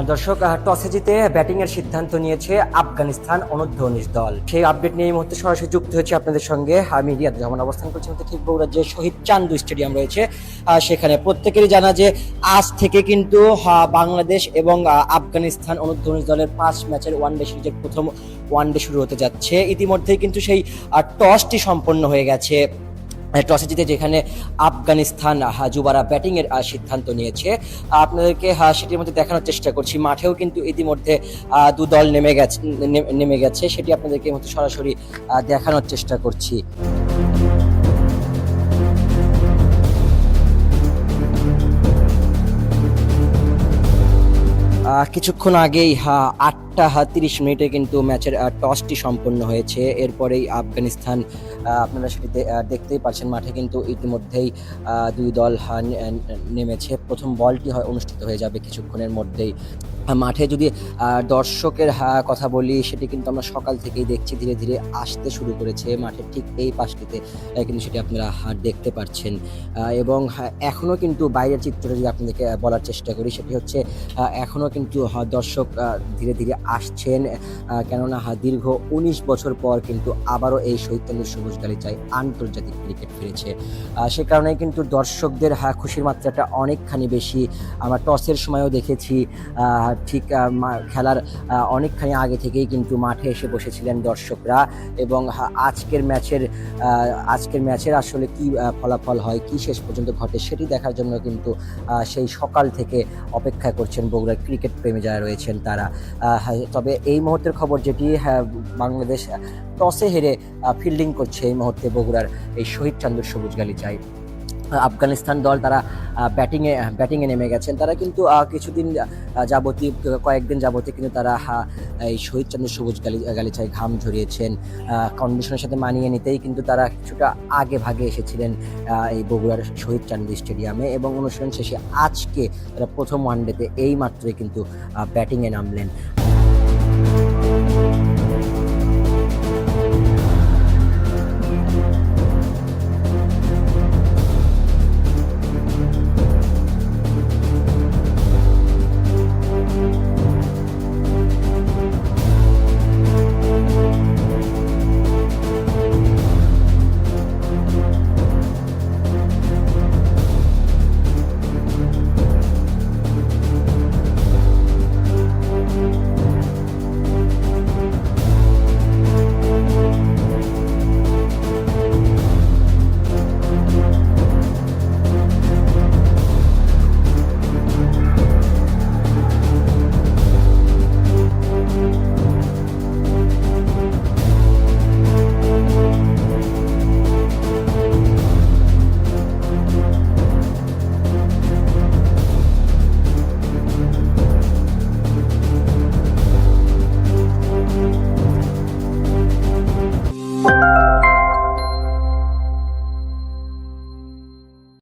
দর্শক টসে জিতে ব্যাটিং এর সিদ্ধান্ত নিয়েছে আফগানিস্তান অনূর্ধ্ব উনিশ দল। সেই আপডেট নিয়ে এই মুহূর্তে সরাসরি যুক্ত হয়েছে আপনাদের সঙ্গে। আমি রিয়াদ রহমান অবস্থান করছি। আমাদের ঠিক বগুড়ার যে শহীদ চান্দু স্টেডিয়াম রয়েছে সেখানে প্রত্যেকেরই জানা যে আজ থেকে কিন্তু বাংলাদেশ এবং আফগানিস্তান অনূর্ধ্ব উনিশ দলের পাঁচ ম্যাচের ওয়ানডে সিরিজের প্রথম ওয়ানডে শুরু হতে যাচ্ছে। ইতিমধ্যেই কিন্তু সেই টসটি সম্পন্ন হয়ে গেছে। টসে জিতে যেখানে আফগানিস্তান যুবারা ব্যাটিংয়ের সিদ্ধান্ত নিয়েছে। আপনাদেরকে সেটির মধ্যে দেখানোর চেষ্টা করছি। মাঠেও কিন্তু ইতিমধ্যে দু দল নেমে গেছে নেমে গেছে। সেটি আপনাদেরকে মুহূর্তে সরাসরি দেখানোর চেষ্টা করছি। কিছুক্ষণ আগেই হা, আটটা হা, তিরিশ মিনিটে কিন্তু ম্যাচের টসটি সম্পন্ন হয়েছে। এরপরেই আফগানিস্তান আপনারা সেটি দেখতেই পাচ্ছেন মাঠে কিন্তু ইতিমধ্যেই দুই দল নেমেছে। প্রথম বলটি হয় অনুষ্ঠিত হয়ে যাবে কিছুক্ষণের মধ্যেই। মাঠে যদি দর্শকের কথা বলি সেটি কিন্তু আমরা সকাল থেকেই দেখছি ধীরে ধীরে আসতে শুরু করেছে মাঠের ঠিক এই পাশটিতে কিন্তু সেটি আপনারা দেখতে পাচ্ছেন আহ, এবং হ্যাঁ, এখনও কিন্তু বাইরের চিত্রটা যদি আপনাদেরকে বলার চেষ্টা করি সেটি হচ্ছে এখনও কিন্তু দর্শক ধীরে ধীরে আসছেন কেননা দীর্ঘ উনিশ বছর পর কিন্তু আবারও এই শহীদচন্দ্র সবুজ গালিচায় আন্তর্জাতিক ক্রিকেট ফিরেছে। সে কারণে কিন্তু দর্শকদের খুশির মাত্রাটা অনেকখানি বেশি। আমরা টসের সময়ও দেখেছি ঠিক খেলার অনেকখানি আগে থেকেই কিন্তু মাঠে এসে বসেছিলেন দর্শকরা এবং আজকের ম্যাচের আজকের ম্যাচের আসলে কি ফলাফল হয় কি শেষ পর্যন্ত ঘটে সেটি দেখার জন্য কিন্তু সেই সকাল থেকে অপেক্ষা করছেন বগুড়ার ক্রিকেট প্রেমী যারা রয়েছেন তারা। হ্যাঁ, তবে এই মুহূর্তের খবর যেটি হ্যাঁ, বাংলাদেশ টসে হেরে ফিল্ডিং করছে এই মুহূর্তে বগুড়ার এই শহীদ চান্দুর সবুজ গালিচায় আফগানিস্তান দল তারা ব্যাটিংয়ে ব্যাটিংয়ে নেমে গেছেন। তারা কিন্তু কিছুদিন যাবতীয়, কয়েকদিন যাবতীয় কিন্তু তারা এই শহীদ চন্দ্র সবুজ গালি, গালিচায় ঘাম ঝরিয়েছেন। কন্ডিশনের সাথে মানিয়ে নিতেই কিন্তু তারা কিছুটা আগে ভাগে এসেছিলেন এই বগুড়ার শহীদ চান্দি স্টেডিয়ামে এবং অনুশীলন শেষে আজকে তারা প্রথম ওয়ানডেতে এই মাত্রই কিন্তু ব্যাটিংয়ে নামলেন।